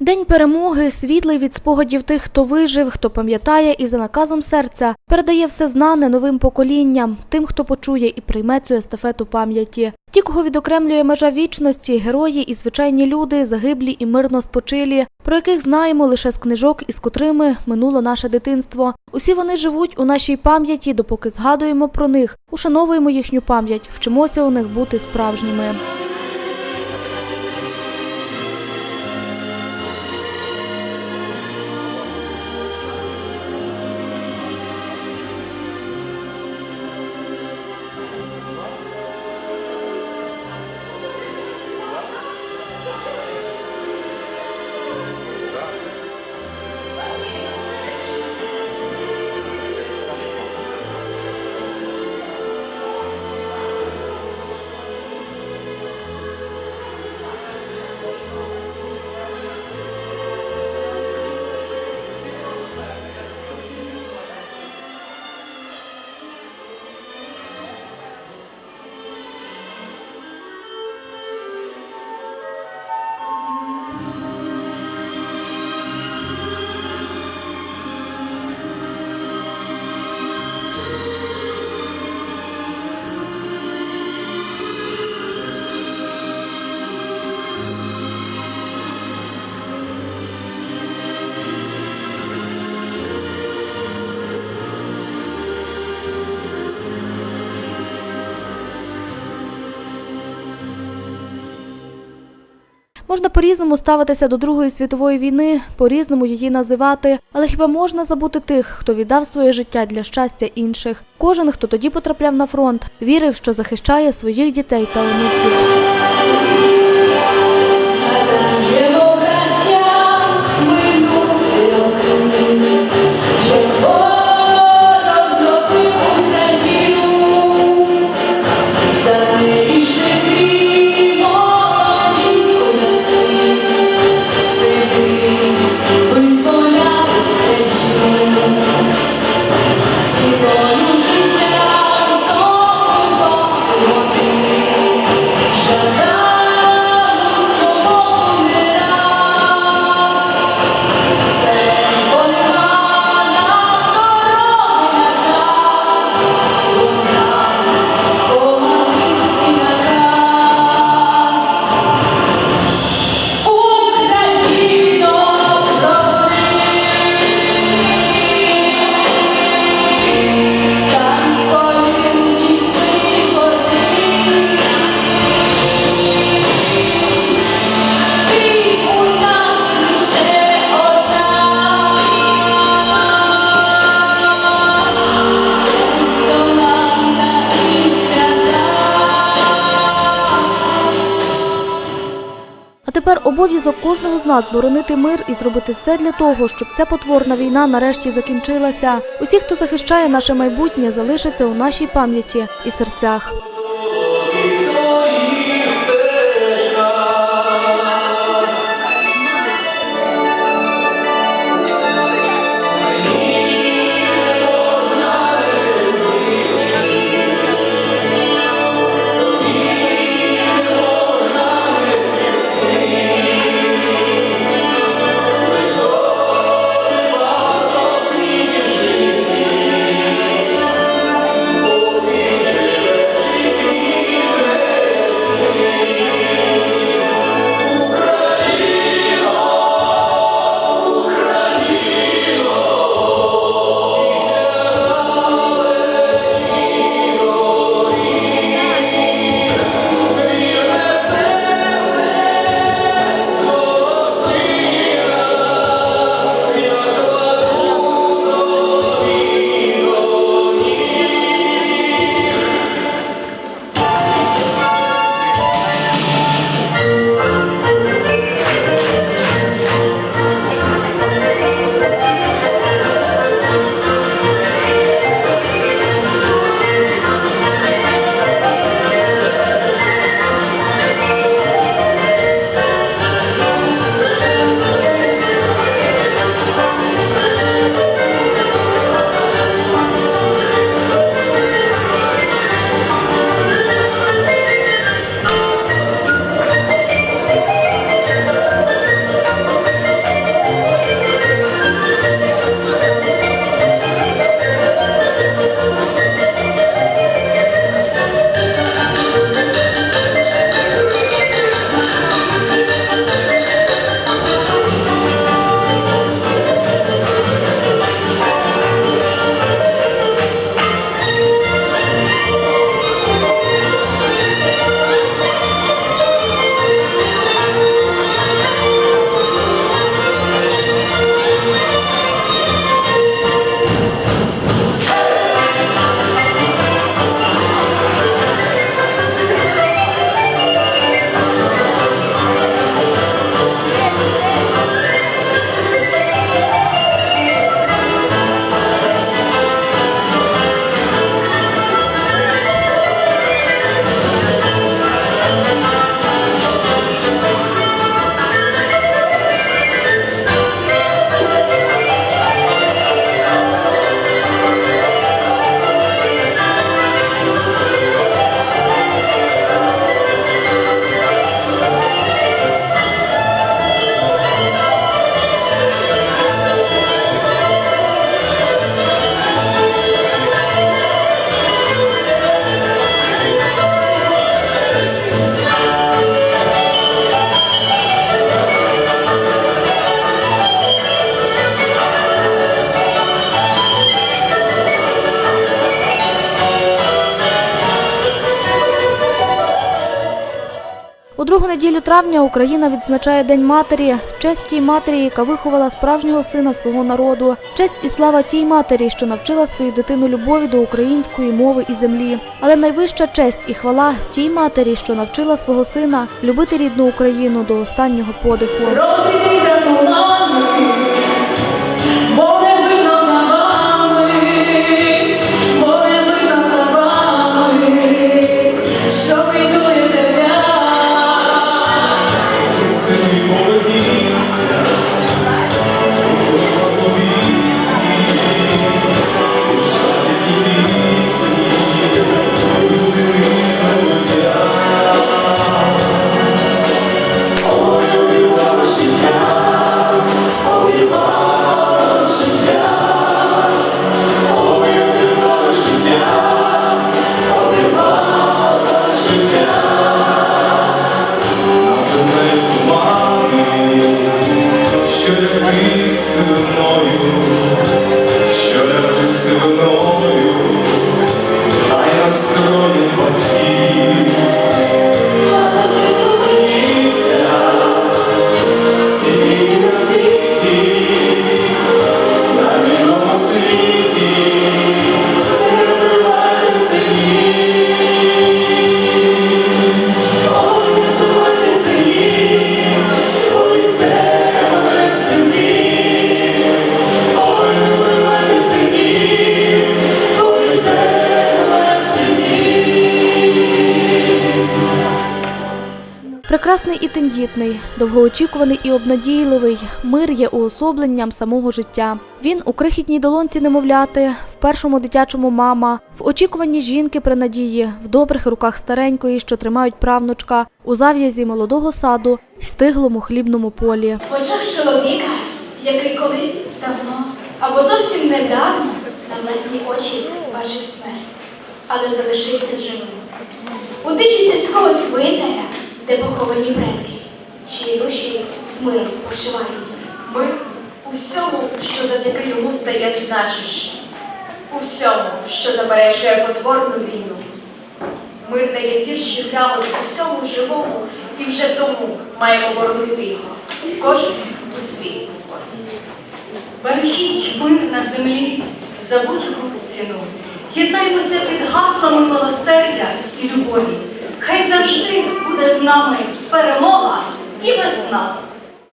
День перемоги світлий від спогадів тих, хто вижив, хто пам'ятає і за наказом серця передає все знане новим поколінням, тим, хто почує і прийме цю естафету пам'яті. Ті, кого відокремлює межа вічності, герої і звичайні люди, загиблі і мирно спочилі, про яких знаємо лише з книжок, із котрими минуло наше дитинство. Усі вони живуть у нашій пам'яті, допоки згадуємо про них, ушановуємо їхню пам'ять, вчимося у них бути справжніми. Можна по-різному ставитися до Другої світової війни, по-різному її називати, але хіба можна забути тих, хто віддав своє життя для щастя інших? Кожен, хто тоді потрапляв на фронт, вірив, що захищає своїх дітей та онуків. Обов'язок кожного з нас боронити мир і зробити все для того, щоб ця потворна війна нарешті закінчилася. Усі, хто захищає наше майбутнє, залишаться у нашій пам'яті і серцях. Другу неділю травня Україна відзначає День матері. Честь тій матері, яка виховала справжнього сина свого народу. Честь і слава тій матері, що навчила свою дитину любові до української мови і землі. Але найвища честь і хвала тій матері, що навчила свого сина любити рідну Україну до останнього подиху. Що лягли сивиною, Прекрасний і тендітний, довгоочікуваний і обнадійливий. Мир є уособленням самого життя. Він у крихітній долонці немовляти, в першому дитячому мама, в очікуванні жінки при надії, в добрих руках старенької, що тримають правнучка, у зав'язі молодого саду й стиглому хлібному полі. В очах чоловіка, який колись давно або зовсім недавно на власні очі бачив смерть, але залишився живим. У тиші сільського цвинтаря, де поховані предки, чиї душі з миром спочивають. Ми у всьому, що завдяки йому стає значущим, у всьому, що заперечує потворну війну. Мир дає вірші грамоти всьому живому, і вже тому маємо боронити його, кожен у свій спосіб. Бережіть мир на землі за будь-яку ціну. Єднаймося під гаслами милосердя і любові. Хай завжди буде з нами перемога і весна.